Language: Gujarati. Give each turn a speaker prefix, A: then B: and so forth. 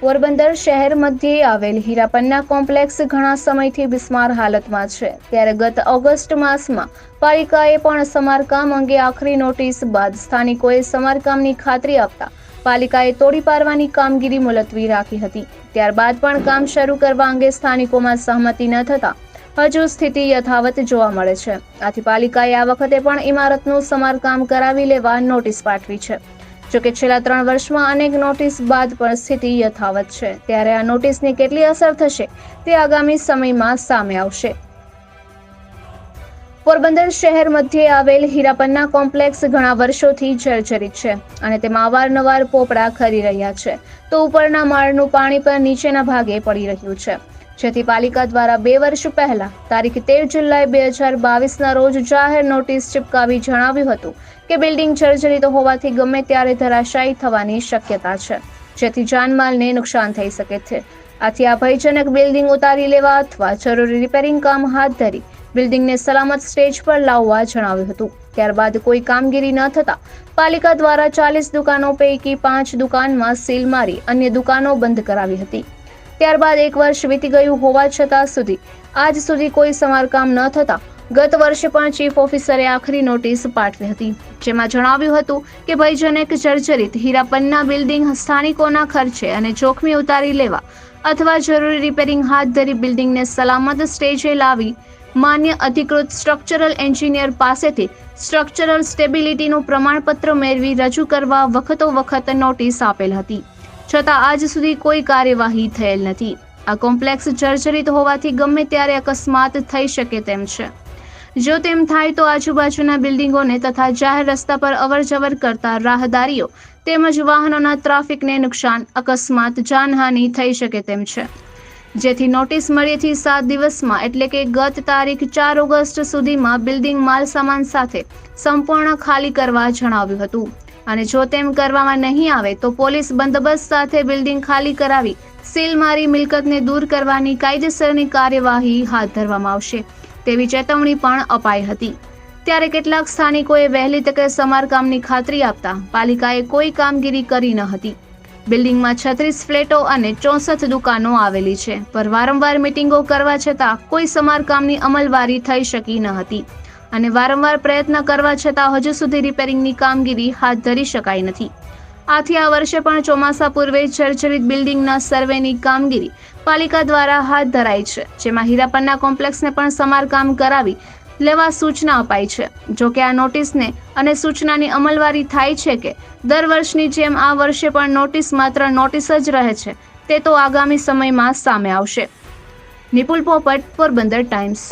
A: પોરબંદર શહેર મધ્યે આવેલ હીરાપન્ના કોમ્પ્લેક્સ ઘણા સમયથી બિસ્માર હાલતમાં છે. ત્યારે ગત ઓગસ્ટ માસમાં પાલિકાએ પણ સમારકામ અંગે આખરી નોટિસ બાદ સ્થાનિકોએ સમારકામની ખાતરી આપતા પાલિકાએ તોડી પાડવાની કામગીરી મુલતવી રાખી હતી. ત્યારબાદ પણ કામ શરૂ કરવા અંગે સ્થાનિકોમાં સહમતિ ન થતા હજુ સ્થિતિ યથાવત જોવા મળે છે. આથી પાલિકાએ આ વખતે પણ ઇમારતનું સમારકામ કરાવી લેવા નોટિસ પાઠવી છે. જોકે છેલ્લા ત્રણ વર્ષમાં અનેક નોટિસ બાદ પણ સ્થિતિ યથાવત છે. ત્યારે આ નોટિસની કેટલી અસર થશે તે આગામી સમયમાં સામે આવશે. પોરબંદર શહેર મધ્યે આવેલ હીરાપન્ના કોમ્પ્લેક્સ ઘણા વર્ષોથી જર્જરિત છે અને તેમાં અવારનવાર પોપડા ખરી રહ્યા છે. તો ઉપરના માળનું પાણી પણ નીચેના ભાગે પડી રહ્યું છે. જેથી પાલિકા દ્વારા બે વર્ષ પહેલા, તારીખ તેર જુલાઈ બે હજાર બાવીસના રોજ જાહેર નોટિસ ચિપકાવી જણાવ્યું હતું કે બિલ્ડિંગ જર્જરિત હોવાથી ગમે ત્યારે ધરાશાયી થવાની શક્યતા છે, જેથી જાનમાલને નુકસાન થઈ શકે છે. આથી આ ભયજનક બિલ્ડિંગ ઉતારી લેવા અથવા જરૂરી રિપેરિંગ કામ હાથ ધરી બિલ્ડિંગને સલામત સ્ટેજ પર લાવવા જણાવ્યું હતું. ત્યારબાદ કોઈ કામગીરી ન થતા પાલિકા દ્વારા ચાલીસ દુકાનો પૈકી પાંચ દુકાનમાં સીલ મારી અન્ય દુકાનો બંધ કરાવી હતી. ત્યારબાદ એક વર્ષ વીતી ગયું હોવા છતાં સુધી. આજ સુધી કોઈ સમારકામ ન થતા ગત વર્ષે પણ ચીફ ઓફિસરે આખરી નોટિસ પાઠવી હતી. જેમાં જણાવ્યું હતું કે ભયજનક જર્જરિત હીરાપન્ના બિલ્ડિંગ સ્થાનિકોના ખર્ચે અને જોખમી ઉતારી લેવા અથવા જરૂરી રિપેરિંગ હાથ ધરી બિલ્ડિંગને સલામત સ્ટેજે લાવી માન્ય અધિકૃત સ્ટ્રક્ચરલ એન્જિનિયર પાસેથી સ્ટ્રક્ચરલ સ્ટેબિલિટીનું પ્રમાણપત્ર મેળવી રજૂ કરવા વખતો વખત નોટિસ આપેલ હતી. છતાં આજ સુધી કોઈ કાર્યવાહી થયેલ નથી. આ કોમ્પ્લેક્સ જર્જરિત હોવાથી ગમે ત્યારે અકસ્માત થઈ શકે તેમ છે. જો તેમ થાય તો આજુબાજુના બિલ્ડિંગોને તથા જાહેર રસ્તા પર અવરજવર કરતા રાહદારીઓ તેમજ વાહનોના ટ્રાફિકને નુકસાન, અકસ્માત, જાનહાનિ થઈ શકે તેમ છે. જેથી નોટિસ મળ્યેથી સાત દિવસમાં એટલે કે ગત તારીખ ચાર ઓગસ્ટ સુધીમાં બિલ્ડિંગ માલ સામાન સાથે સંપૂર્ણ ખાલી કરવા જણાવ્યું હતું. અને જો તેમ કરવામાં નહીં આવે તો પોલીસ બંદોબસ્ત સાથે બિલ્ડિંગ ખાલી કરાવી સીલ મારી મિલકતને દૂર કરવાની કાયદેસરની કાર્યવાહી હાથ ધરવામાં આવશે. તેવી ચેતવણી પણ અપાઈ હતી. ત્યારે કેટલાક સ્થાનિકોએ વહેલી તકે સમારકામની ખાતરી આપતા પાલિકાએ કોઈ કામગીરી કરી ન હતી. બિલ્ડિંગમાં છત્રીસ ફ્લેટો અને ચોસઠ દુકાનો આવેલી છે, પર વારંવાર મિટિંગો કરવા છતાં કોઈ સમારકામની અમલવારી થઈ શકી ન હતી. અને વારંવાર પ્રયત્ન કરવા છતાં હજુ સુધી રિપેરિંગની કામગીરી હાથ ધરી શકાઈ નથી. આથી આ વર્ષે પણ ચોમાસા પૂર્વે જર્જરિત બિલ્ડિંગના સર્વેની કામગીરી પાલિકા દ્વારા હાથ ધરાઈ છે, જેમાં હીરાપન્ના કોમ્પ્લેક્સને પણ સમારકામ કરાવી લેવા સૂચના અપાઈ છે. જો કે આ નોટિસને અને સૂચનાની અમલવારી થાય છે કે દર વર્ષની જેમ આ વર્ષે પણ નોટિસ માત્ર નોટિસ જ રહે છે, તે તો આગામી સમયમાં સામે આવશે. નિપુલ પોપટ, પોરબંદર ટાઈમ્સ.